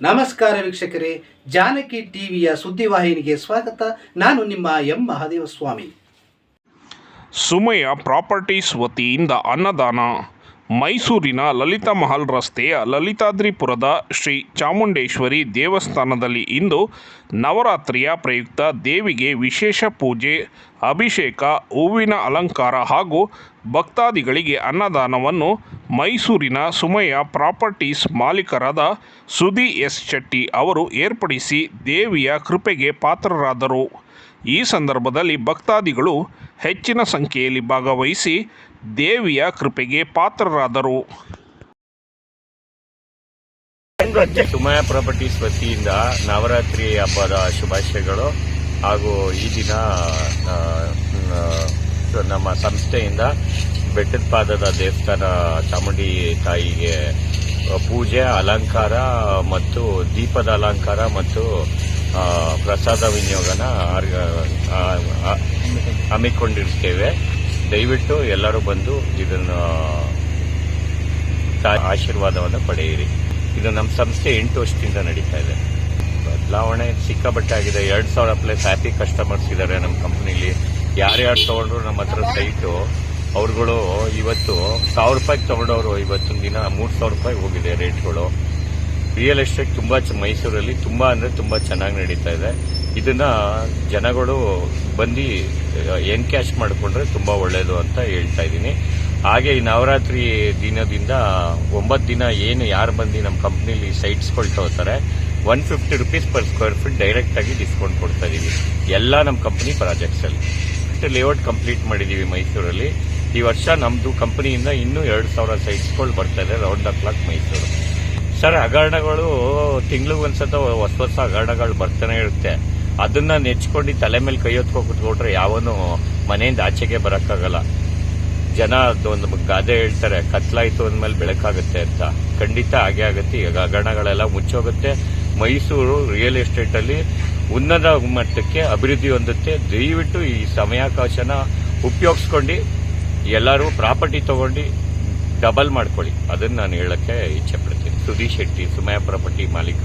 ನಮಸ್ಕಾರ ವೀಕ್ಷಕರೇ, ಜಾನಕಿ ಟಿವಿಯ ಸುದ್ದಿವಾಹಿನಿಗೆ ಸ್ವಾಗತ. ನಾನು ನಿಮ್ಮ ಎಂ. ಮಹಾದೇವ ಸ್ವಾಮಿ ಸುಮಯ ಪ್ರಾಪರ್ಟೀಸ್ ವತಿಯಿಂದ ಅನ್ನದಾನ. ಮೈಸೂರಿನ ಲಲಿತಾ ಮಹಲ್ ರಸ್ತೆಯ ಲಲಿತಾದ್ರಿಪುರದ ಶ್ರೀ ಚಾಮುಂಡೇಶ್ವರಿ ದೇವಸ್ಥಾನದಲ್ಲಿ ಇಂದು ನವರಾತ್ರಿಯ ಪ್ರಯುಕ್ತ ದೇವಿಗೆ ವಿಶೇಷ ಪೂಜೆ, ಅಭಿಷೇಕ, ಹೂವಿನ ಅಲಂಕಾರ ಹಾಗೂ ಭಕ್ತಾದಿಗಳಿಗೆ ಅನ್ನದಾನವನ್ನು ಮೈಸೂರಿನ ಸುಮಯ ಪ್ರಾಪರ್ಟೀಸ್ ಮಾಲೀಕರಾದ ಸುದಿ ಎಸ್ ಶೆಟ್ಟಿ ಅವರು ಏರ್ಪಡಿಸಿ ದೇವಿಯ ಕೃಪೆಗೆ ಪಾತ್ರರಾದರು. ಈ ಸಂದರ್ಭದಲ್ಲಿ ಭಕ್ತಾದಿಗಳು ಹೆಚ್ಚಿನ ಸಂಖ್ಯೆಯಲ್ಲಿ ಭಾಗವಹಿಸಿ ದೇವಿಯ ಕೃಪೆಗೆ ಪಾತ್ರರಾದರು. ಸುಮಯ ಪ್ರಾಪರ್ಟೀಸ್ ವತಿಯಿಂದ ನವರಾತ್ರಿ ಹಬ್ಬದ ಶುಭಾಶಯಗಳು ಹಾಗೂ ಈ ದಿನ ನಮ್ಮ ಸಂಸ್ಥೆಯಿಂದ ಬೆಟ್ಟದ ಪಾದದ ದೇವಸ್ಥಾನ ಚಾಮುಂಡಿ ತಾಯಿಗೆ ಪೂಜೆ, ಅಲಂಕಾರ ಮತ್ತು ದೀಪದ ಅಲಂಕಾರ ಮತ್ತು ಪ್ರಸಾದ ವಿನಿಯೋಗನ ಹಮ್ಮಿಕೊಂಡಿರ್ತೇವೆ. ದಯವಿಟ್ಟು ಎಲ್ಲರೂ ಬಂದು ಇದನ್ನು ಆಶೀರ್ವಾದವನ್ನು ಪಡೆಯಿರಿ. ಇದು ನಮ್ಮ ಸಂಸ್ಥೆ ಎಂಟು ವರ್ಷದಿಂದ ನಡೀತಾ ಇದೆ. ಬದಲಾವಣೆ ಸಿಕ್ಕಾಬಟ್ಟೆ ಆಗಿದೆ. ಎರಡು ಸಾವಿರ ಪ್ಲಸ್ ಹ್ಯಾಪಿ ಕಸ್ಟಮರ್ಸ್ ಇದ್ದಾರೆ ನಮ್ಮ ಕಂಪ್ನಿಲಿ. ಯಾರ್ಯಾರು ತಗೊಂಡ್ರು ನಮ್ಮ ಹತ್ರ ಸೈಟು. ಅವ್ರುಗಳು ಇವತ್ತು ಸಾವಿರ ರೂಪಾಯಿಗೆ ತಗೊಂಡವರು ಇವತ್ತಿನ ದಿನ, ಮೂರು ಸಾವಿರ ರೂಪಾಯಿ ಹೋಗಿದೆ ರೇಟ್ಗಳು. ರಿಯಲ್ ಎಸ್ಟೇಟ್ ತುಂಬಾ ಮೈಸೂರಲ್ಲಿ ತುಂಬಾ ಅಂದ್ರೆ ತುಂಬಾ ಚೆನ್ನಾಗಿ ನಡೀತಾ ಇದೆ. ಇದನ್ನ ಜನಗಳು ಬಂದು ಎನ್ಕ್ಯಾಶ್ ಮಾಡಿಕೊಂಡ್ರೆ ತುಂಬಾ ಒಳ್ಳೆಯದು ಅಂತ ಹೇಳ್ತಾ ಇದ್ದೀನಿ. ಹಾಗೆ ಈ ನವರಾತ್ರಿ ದಿನದಿಂದ ಒಂಬತ್ತು ದಿನ ಏನು ಯಾರು ಬಂದು ನಮ್ಮ ಕಂಪ್ನಿಲಿ ಸೈಟ್ಸ್ಗಳು ತಗೋತಾರೆ one fifty rupees per square feet direct ಆಗಿ ಡಿಸ್ಕೌಂಟ್ ಕೊಡ್ತಾ ಇದ್ದೀವಿ ಎಲ್ಲ ನಮ್ಮ ಕಂಪ್ನಿ ಪ್ರಾಜೆಕ್ಟ್ಸ್ ಅಲ್ಲಿ ಲೇಔಟ್ ಕಂಪ್ಲೀಟ್ ಮಾಡಿದೀವಿ ಮೈಸೂರಲ್ಲಿ. ಈ ವರ್ಷ ನಮ್ಮದು ಕಂಪನಿಯಿಂದ ಇನ್ನೂ ಎರಡು ಸಾವಿರ ಸೈಟ್ಸ್ಗಳು ಬರ್ತಾ ಇದೆ round the clock Mysuru. Sir ಹಗರಣಗಳು ತಿಂಗ್ಳಿಗೆ ಒಂದ್ಸತ ಹೊಸ ಹೊಸ ಹಗರಣಗಳು ಬರ್ತಾನೆ ಇರುತ್ತೆ. ಅದನ್ನ ನೆಚ್ಕೊಂಡು ತಲೆ ಮೇಲೆ ಕೈ ಹೊತ್ಕೊಂಡು ಕುತ್ಕೊಂಡ್ರೆ ಯಾವನು ಮನೆಯಿಂದ ಆಚೆಗೆ ಬರೋಕ್ಕಾಗಲ್ಲ. ಜನ ಅದೊಂದು ಗಾದೆ ಹೇಳ್ತಾರೆ, ಕತ್ಲಾಯ್ತು ಅಂದ್ಮೇಲೆ ಬೆಳಕಾಗುತ್ತೆ ಅಂತ. ಖಂಡಿತ ಹಾಗೆ ಆಗುತ್ತೆ. ಈಗ ಹಗರಣಗಳೆಲ್ಲ ಮುಚ್ಚೋಗುತ್ತೆ. ಮೈಸೂರು ರಿಯಲ್ ಎಸ್ಟೇಟ್ ಅಲ್ಲಿ ಉನ್ನತ ಮಟ್ಟಕ್ಕೆ ಅಭಿವೃದ್ಧಿ ಹೊಂದುತ್ತೆ ದಯವಿಟ್ಟು ಈ ಸಮಯಾವಕಾಶನ ಉಪಯೋಗಿಸ್ಕೊಂಡು ಎಲ್ಲರೂ ಪ್ರಾಪರ್ಟಿ ತಗೊಂಡು ಡಬಲ್ ಮಾಡ್ಕೊಳ್ಳಿ. ಅದನ್ನು ನಾನು ಹೇಳಕ್ಕೆ ಇಚ್ಛೆ ಪಡ್ತೀನಿ ಸುಧೀಶ್ ಶೆಟ್ಟಿ, ಸುಮಯ ಪ್ರಾಪರ್ಟಿ ಮಾಲೀಕ.